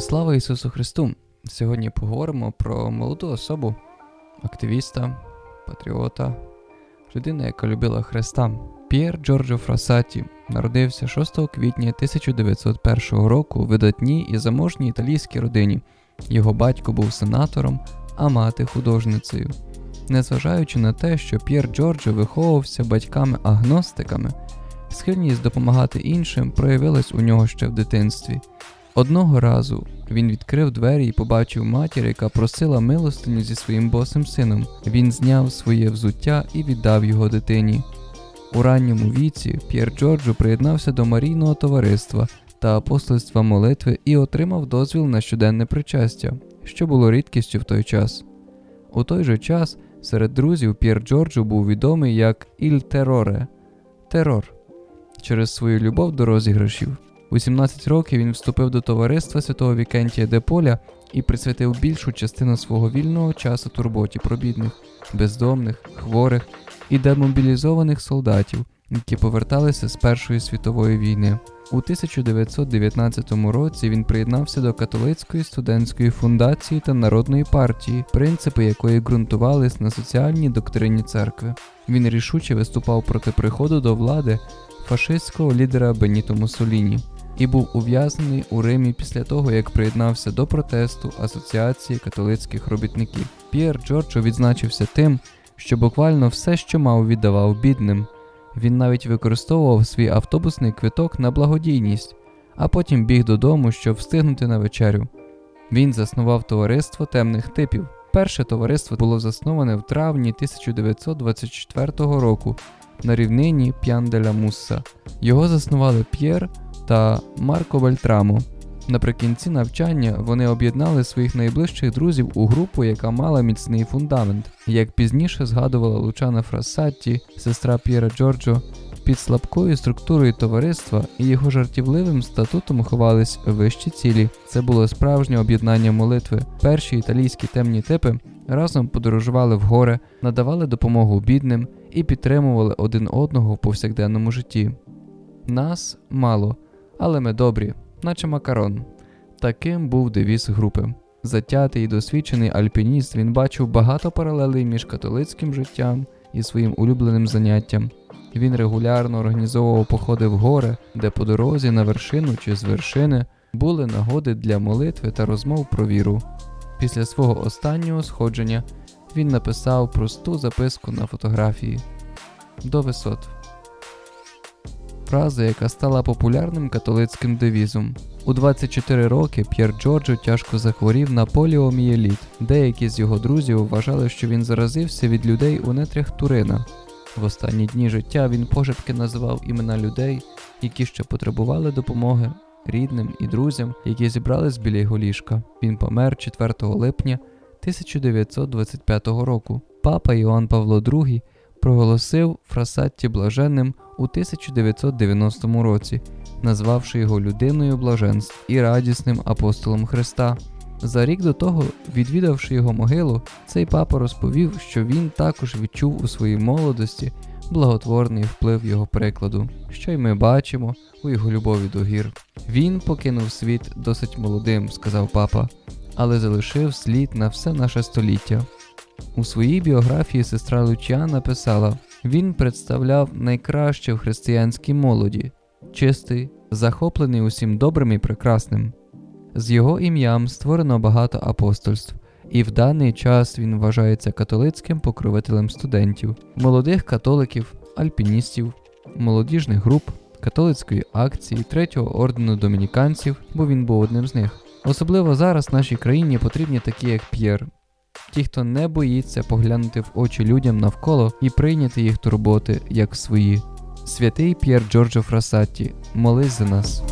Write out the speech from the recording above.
Слава Ісусу Христу! Сьогодні поговоримо про молоду особу, активіста, патріота, людину, яка любила Христа. П'єр Джорджо Фрасаті народився 6 квітня 1901 року у видатній і заможній італійській родині. Його батько був сенатором, а мати художницею. Незважаючи на те, що П'єр Джорджо виховувався батьками-агностиками, схильність допомагати іншим проявилась у нього ще в дитинстві. Одного разу він відкрив двері і побачив матір, яка просила милостиню зі своїм босим сином. Він зняв своє взуття і віддав його дитині. У ранньому віці П'єр Джорджо приєднався до Марійного товариства та апостольства молитви і отримав дозвіл на щоденне причастя, що було рідкістю в той час. У той же час серед друзів П'єр Джорджо був відомий як Іль Тероре терор через свою любов до розіграшів. У 17 років він вступив до товариства святого Вікентія де Поля і присвятив більшу частину свого вільного часу турботі про бідних, бездомних, хворих і демобілізованих солдатів, які поверталися з Першої світової війни. У 1919 році він приєднався до католицької студентської фундації та народної партії, принципи якої ґрунтувались на соціальній доктрині церкви. Він рішуче виступав проти приходу до влади фашистського лідера Беніто Муссоліні і був ув'язнений у Римі після того, як приєднався до протесту Асоціації католицьких робітників. П'єр Джорджо відзначився тим, що буквально все, що мав, віддавав бідним. Він навіть використовував свій автобусний квиток на благодійність, а потім біг додому, щоб встигнути на вечерю. Він заснував товариство темних типів. Перше товариство було засноване в травні 1924 року на рівнині П'ян деля Мусса. Його заснували П'єр та Марко Бельтрамо. Наприкінці навчання вони об'єднали своїх найближчих друзів у групу, яка мала міцний фундамент. Як пізніше згадувала Лучана Фрассатті, сестра П'єра Джорджо, під слабкою структурою товариства і його жартівливим статутом ховались вищі цілі. Це було справжнє об'єднання молитви. Перші італійські темні типи разом подорожували в гори, надавали допомогу бідним і підтримували один одного в повсякденному житті. Нас мало, але ми добрі, наче макарон. Таким був девіз групи. Затятий і досвідчений альпініст він бачив багато паралелей між католицьким життям і своїм улюбленим заняттям. Він регулярно організовував походи в гори, де по дорозі на вершину чи з вершини були нагоди для молитви та розмов про віру. Після свого останнього сходження він написав просту записку на фотографії до висот. Фраза, яка стала популярним католицьким девізом. У 24 роки П'єр Джорджо тяжко захворів на поліомієліт. Деякі з його друзів вважали, що він заразився від людей у нетрях Турина. В останні дні життя він пошепки називав імена людей, які ще потребували допомоги рідним і друзям, які зібрались біля його ліжка. Він помер 4 липня 1925 року. Папа Іоанн Павло II проголосив Фрасатті блаженним у 1990 році, назвавши його людиною блаженств і радісним апостолом Христа. За рік до того, відвідавши його могилу, цей папа розповів, що він також відчув у своїй молодості благотворний вплив його прикладу, що й ми бачимо у його любові до гір. Він покинув світ досить молодим, сказав папа, але залишив слід на все наше століття. У своїй біографії сестра Лучіан написала: він представляв найкраще в християнській молоді, чистий, захоплений усім добрим і прекрасним. З його ім'ям створено багато апостольств, і в даний час він вважається католицьким покровителем студентів, молодих католиків, альпіністів, молодіжних груп, католицької акції, третього ордену домініканців, бо він був одним з них. Особливо зараз нашій країні потрібні такі, як П'єр, ті, хто не боїться поглянути в очі людям навколо і прийняти їх турботи як свої. Святий П'єр Джорджо Фрасатті, молись за нас.